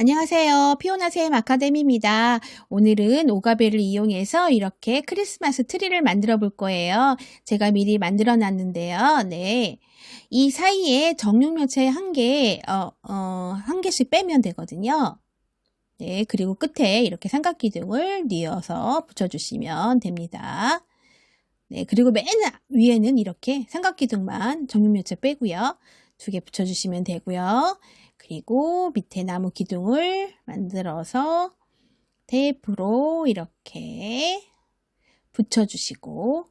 안녕하세요. 피오나쌤 아카데미입니다. 오늘은 오가베를 이용해서 이렇게 크리스마스 트리를 만들어 볼 거예요. 제가 미리 만들어 놨는데요. 네. 이 사이에 정육면체 한 개, 어, 어, 한 개씩 빼면 되거든요. 네. 그리고 끝에 이렇게 삼각기둥을 뉘어서 붙여주시면 됩니다. 네. 그리고 맨 위에는 이렇게 삼각기둥만 정육면체 빼고요. 두 개 붙여주시면 되고요. 그리고 밑에 나무 기둥을 만들어서 테이프로 이렇게 붙여주시고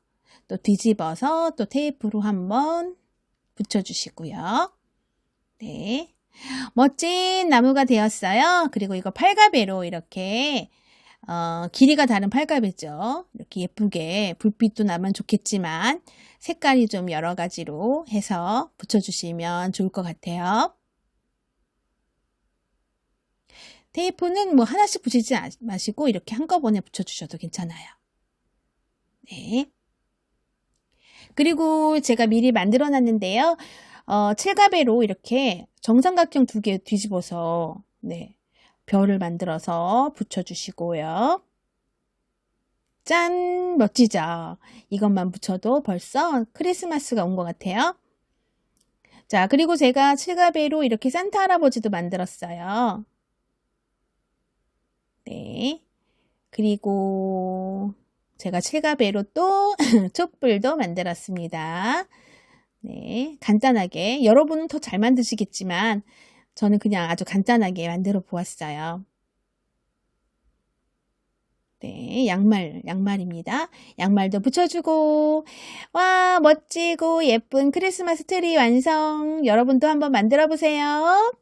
또 뒤집어서 또 테이프로 한번 붙여주시고요. 네. 멋진 나무가 되었어요. 그리고 이거 팔가배로 이렇게 어, 길이가 다른 팔가배죠. 이렇게 예쁘게 불빛도 나면 좋겠지만 색깔이 좀 여러 가지로 해서 붙여주시면 좋을 것 같아요. 테이프는 뭐 하나씩 붙이지 마시고 이렇게 한꺼번에 붙여주셔도 괜찮아요. 네. 그리고 제가 미리 만들어 놨는데요. 어, 칠가배로 이렇게 정삼각형 두 개 뒤집어서 네, 별을 만들어서 붙여주시고요. 짠! 멋지죠? 이것만 붙여도 벌써 크리스마스가 온 것 같아요. 자, 그리고 제가 칠가배로 이렇게 산타 할아버지도 만들었어요. 네. 그리고 제가 칠가배로 또 촛불도 만들었습니다. 네. 간단하게. 여러분은 더 잘 만드시겠지만 저는 그냥 아주 간단하게 만들어 보았어요. 네, 양말, 양말입니다. 양말도 붙여주고, 와, 멋지고 예쁜 크리스마스 트리 완성. 여러분도 한번 만들어 보세요.